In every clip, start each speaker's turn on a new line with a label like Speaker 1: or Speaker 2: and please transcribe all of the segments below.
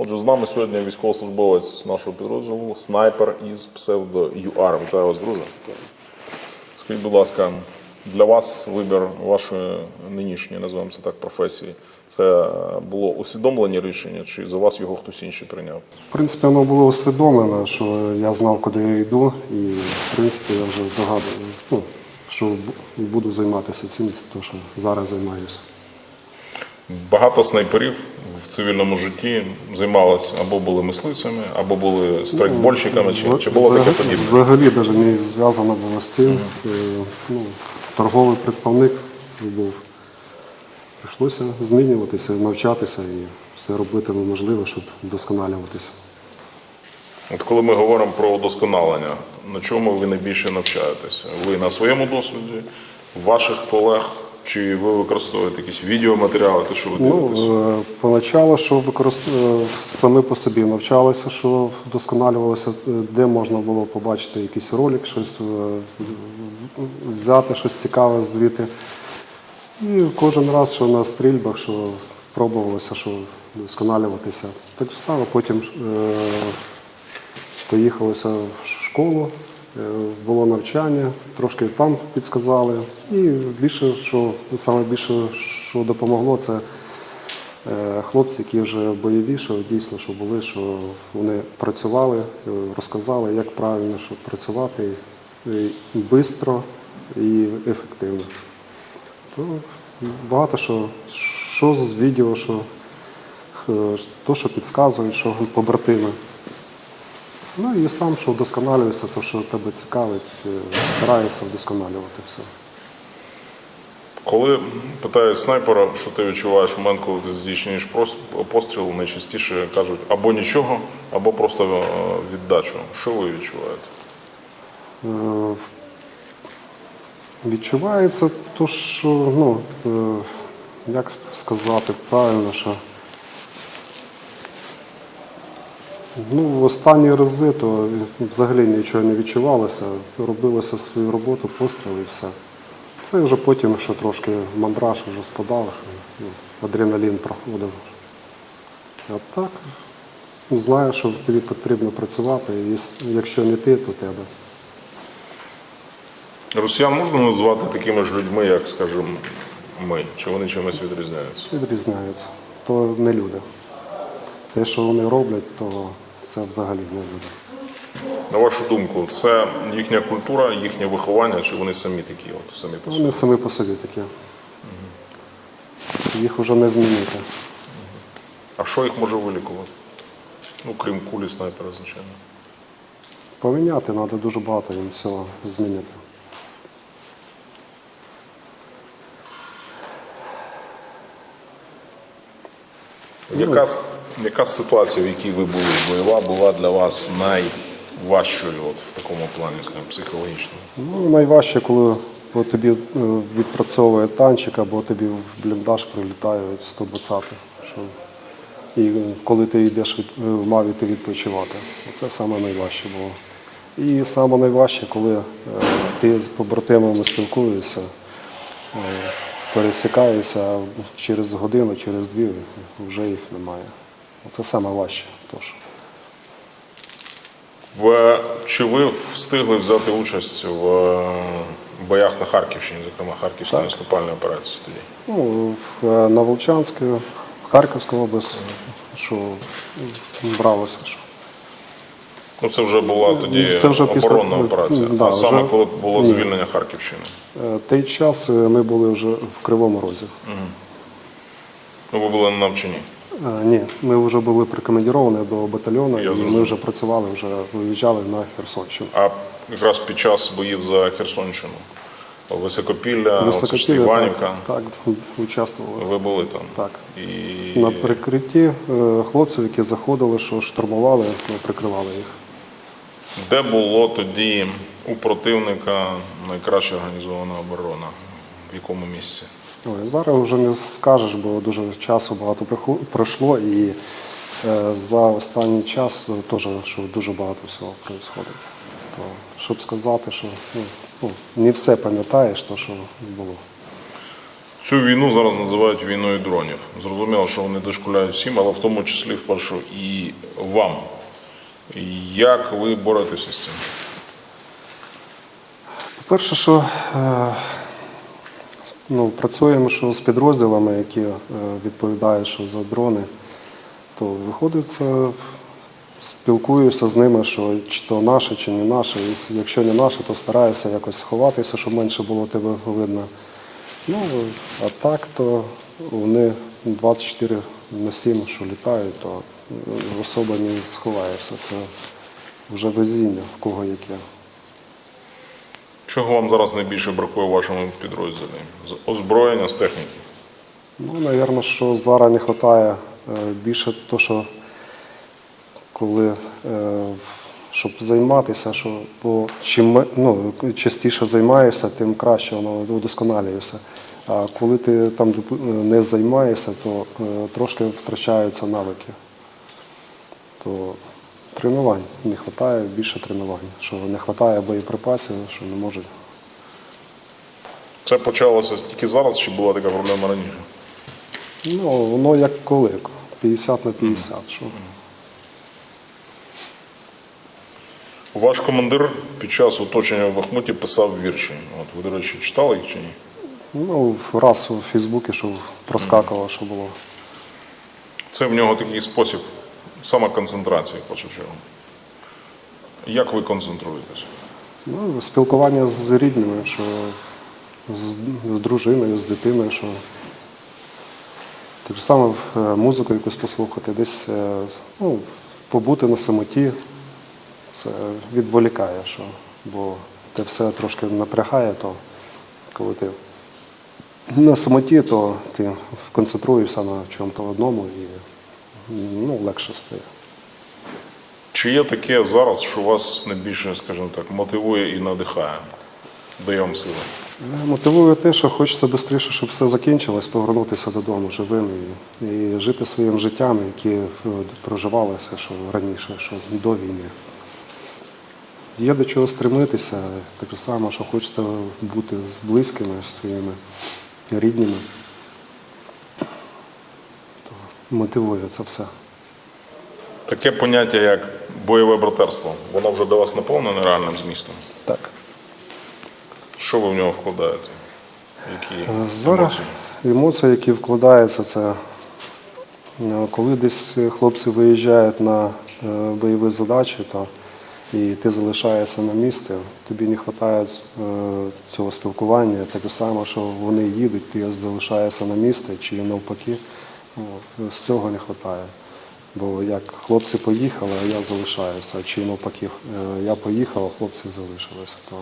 Speaker 1: Отже, з нами сьогодні військовослужбовець нашого підрозділу, снайпер із псевдо ЮАР. Вітаю вас, друже. Скажіть, будь ласка, для вас вибір вашої нинішньої, називаємо це так, професії, це було усвідомлені рішення, чи за вас його хтось інший прийняв?
Speaker 2: В принципі, воно було усвідомлено, що я знав, куди я йду, і в принципі я вже здогадував, ну, що буду займатися цим, то що зараз займаюся.
Speaker 1: Багато снайперів в цивільному житті займалися або були мисливцями, або були страйкбольщиками, чи, чи було таке подібне?
Speaker 2: Взагалі навіть не зв'язано було з цим. Е, Ну, торговий представник був. Прийшлося змінюватися, навчатися і все робити можливе, щоб вдосконалюватися.
Speaker 1: От коли ми говоримо про удосконалення, на чому ви найбільше навчаєтеся? Ви на своєму досвіді, ваших колег, чи ви використовуєте якісь відеоматеріали, те, що ви дивитесь?
Speaker 2: Ну, е, поначалу, що використовували, самі по собі навчалися, що вдосконалювалося, е, де можна було побачити якийсь ролик, щось е, взяти, щось цікаве звідти. І кожен раз, що на стрільбах, що пробувалося, що вдосконалюватися. Так само потім е, поїхалося в школу, е, було навчання, трошки там підсказали. І більше, що саме більше, що допомогло, це е, хлопці, які вже бойові, що дійсно що були, що вони працювали, е, розказали, як правильно що працювати швидко і ефективно. То багато що, що з відео, що е, то, що підказують, що побратими. Ну і сам, що вдосконалюєшся, то, що тебе цікавить, е, стараєшся вдосконалювати все.
Speaker 1: Коли питають снайпера, що ти відчуваєш в момент, коли ти здійснюєш постріл, найчастіше кажуть або нічого, або просто е, віддачу. Що ви відчуваєте?
Speaker 2: Е, Відчувається то, що, ну, як сказати правильно, що ну, в останні рази то взагалі нічого не відчувалося, робилося свою роботу, постріл і все. Це вже потім, що трошки мандраж вже спадав, що, ну, адреналін проходив. А так, ну, знаєш, що тобі потрібно працювати, і якщо не ти, то тебе.
Speaker 1: Росіян можна назвати такими ж людьми, як, скажімо, ми? Чи вони чимось відрізняються?
Speaker 2: відрізняються. То не люди. Те, що вони роблять, то це взагалі не люди.
Speaker 1: На вашу думку, це їхня культура, їхнє виховання, чи вони самі такі, от самі по собі?
Speaker 2: Вони самі по собі такі. Їх вже не змінити.
Speaker 1: А що їх може вилікувати? Ну, крім кулі снайпера, звичайно.
Speaker 2: Поміняти треба дуже багато їм всього змінити.
Speaker 1: Яка, с- яка ситуація, в якій ви були бойова, була для вас найважчою от, в такому плані, скажімо, психологічно?
Speaker 2: Ну, найважче, коли от тобі е, відпрацьовує танчик, або тобі в бліндаж прилітає 120 що І коли ти йдеш е, в маві, ти відпочивати. Це саме найважче було. І саме найважче, коли е, ти з побратимами спілкуєшся, пересікаєшся, а через годину, через дві вже їх немає. Це саме важче. Тож.
Speaker 1: В, чи ви встигли взяти участь в е, боях на Харківщині, зокрема Харківській наступальній операції тоді?
Speaker 2: Ну, в, е, на Волчанську, в Харківську область, що бралося. Що.
Speaker 1: Ну, це вже була тоді
Speaker 2: Це вже після-
Speaker 1: оборонна операція.
Speaker 2: Да,
Speaker 1: а саме
Speaker 2: вже-
Speaker 1: коли було
Speaker 2: Ні.
Speaker 1: звільнення Харківщини.
Speaker 2: Е, Той час ми були вже в Кривому Розі.
Speaker 1: Ну, ви були на навчанні.
Speaker 2: Е, Ні, ми вже були прикомандіровані до батальйону,
Speaker 1: Я
Speaker 2: і ми
Speaker 1: зрозумів.
Speaker 2: вже працювали, вже виїжджали на Херсонщину.
Speaker 1: А якраз під час боїв за Херсонщину, Високопілля,
Speaker 2: Високопілля,
Speaker 1: Іванівка,
Speaker 2: Так, так, участвували.
Speaker 1: ви були там.
Speaker 2: Так.
Speaker 1: І
Speaker 2: На прикритті е, хлопців, які заходили, що штурмували, ми прикривали їх.
Speaker 1: де було тоді у противника найкраще організована оборона? В якому місці?
Speaker 2: Ой, зараз вже не скажеш, бо дуже часу багато пройшло і е, за останній час теж що дуже багато всього відбувається. То, щоб сказати, що ну, ну, не все пам'ятаєш, то що було.
Speaker 1: Цю війну зараз називають війною дронів. Зрозуміло, що вони дошкуляють всім, але в тому числі вперше і вам. Як ви боретеся з цим?
Speaker 2: Перше, що е, ну, працюємо що з підрозділами, які е, відповідають що за дрони, то виходить, це, спілкуюся з ними, що чи то наше, чи не наше. І Якщо не наше, то стараюся якось сховатися, щоб менше було тебе видно. Ну, а так, то вони 24 на 7, що літають, то особо не сховаєшся. Це вже везіння, в кого яке.
Speaker 1: Чого вам зараз найбільше бракує в вашому підрозділі? З озброєння, з техніки?
Speaker 2: Ну, напевно, що зараз не вистачає більше то, що коли е, щоб займатися, що бо чим ну, частіше займаєшся, тим краще воно удосконалюєшся. А коли ти там не займаєшся, то е, трошки втрачаються навики. То тренувань не вистачає, більше тренувань. Що не вистачає боєприпасів, що не можуть.
Speaker 1: Це почалося тільки зараз, чи була така проблема раніше?
Speaker 2: Ну, воно як коли, 50 на 50. Що?
Speaker 1: Ваш командир під час оточення в Бахмуті писав вірші. От ви, до речі, читали їх чи ні?
Speaker 2: Ну, раз у Фейсбуці, що проскакувало, що було.
Speaker 1: Це в нього такий спосіб самоконцентрації, в першу. Як ви концентруєтесь?
Speaker 2: Ну, спілкування з рідними, що з, з дружиною, з дитиною, що так же саме музику якусь послухати, десь е, ну, побути на самоті, це відволікає, що, бо те все трошки напрягає, то коли ти на самоті, то ти концентруєшся на чому-то одному і ну, легше стає.
Speaker 1: Чи є таке зараз, що вас найбільше, скажімо так, мотивує і надихає? Дає вам сили?
Speaker 2: Мотивує те, що хочеться швидше, щоб все закінчилось, повернутися додому живим і, і жити своїм життям, яке е, проживалося що раніше, що до війни. Є до чого стремитися, так само, що хочеться бути з близькими своїми рідними. Мотивує це все.
Speaker 1: Таке поняття, як бойове братерство, воно вже до вас наповнене реальним змістом.
Speaker 2: Так.
Speaker 1: Що ви в нього вкладаєте? Які
Speaker 2: Е, Зараз
Speaker 1: емоції?
Speaker 2: емоції, які вкладаються, це е, коли десь хлопці виїжджають на е, бойові задачі, то і ти залишаєшся на місці, тобі не вистачає цього спілкування, так само, що вони їдуть, ти залишаєшся на місці, чи навпаки, з цього не вистачає. Бо як хлопці поїхали, а я залишаюся, чи навпаки, е, я поїхав, а хлопці залишилися. То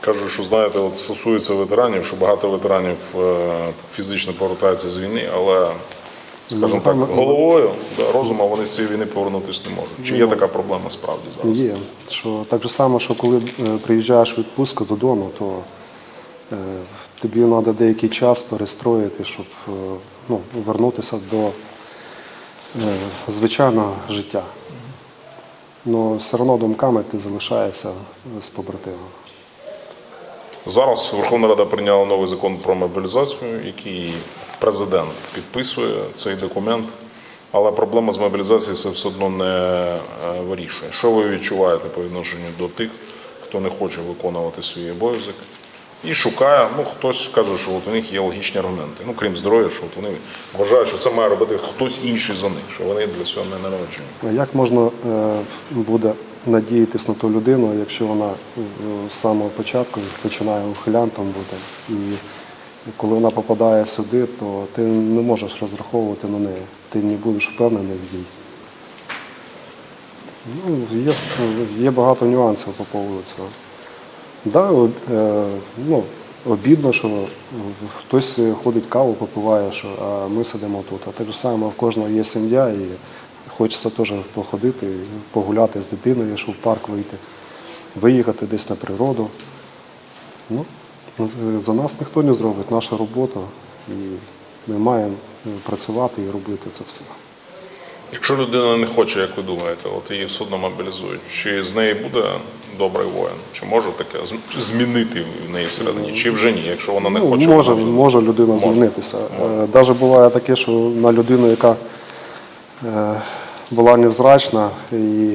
Speaker 1: Кажуть, що знаєте, от стосується ветеранів, що багато ветеранів е, фізично повертаються з війни, але, скажімо так,
Speaker 2: Ну,
Speaker 1: головою, да, розумом вони з цієї війни повернутися не можуть. Чи є така проблема справді зараз?
Speaker 2: Є. Що так же само, що коли е, приїжджаєш в відпустку додому, то тобі треба деякий час перестроїти, щоб е, ну, вернутися до е, звичайного життя. Але все одно думками ти залишаєшся з побратимом.
Speaker 1: Зараз Верховна Рада прийняла новий закон про мобілізацію, який президент підписує цей документ. Але проблема з мобілізацією це все одно не е, вирішує. Що ви відчуваєте по відношенню до тих, хто не хоче виконувати свій обов'язок і шукає, ну хтось каже, що от у них є логічні аргументи. Ну крім здоров'я, що от вони вважають, що це має робити хтось інший за них, що вони для цього не народжені.
Speaker 2: А Як можна е, буде надіятись на ту людину, якщо вона е, з самого початку починає ухилянтом бути, і коли вона попадає сюди, то ти не можеш розраховувати на неї, ти не будеш впевнений в ній. Ну, є, є багато нюансів по поводу цього. Да, е, ну, обідно, що хтось ходить каву, попиває, що, а ми сидимо тут. А так же саме в кожного є сім'я і хочеться теж походити, погуляти з дитиною, щоб в парк вийти, виїхати десь на природу. Ну, за нас ніхто не зробить наша робота, і ми маємо працювати і робити це все.
Speaker 1: Якщо людина не хоче, як ви думаєте, от її все одно мобілізують, чи з неї буде добрий воїн? Чи може таке змінити в неї всередині? Чи вже ні? Якщо вона не
Speaker 2: Ну,
Speaker 1: хоче,
Speaker 2: може,
Speaker 1: вона вже-
Speaker 2: може людина змінитися. Навіть буває таке, що на людину, яка е, була невзрачна, і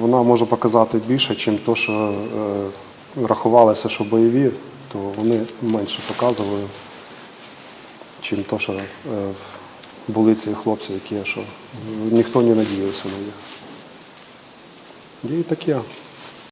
Speaker 2: вона може показати більше, ніж то, що е, рахувалося, що бойові, то вони менше показували, чим то, що е, були ці хлопці, які що ніхто не надіявся на них. І таке.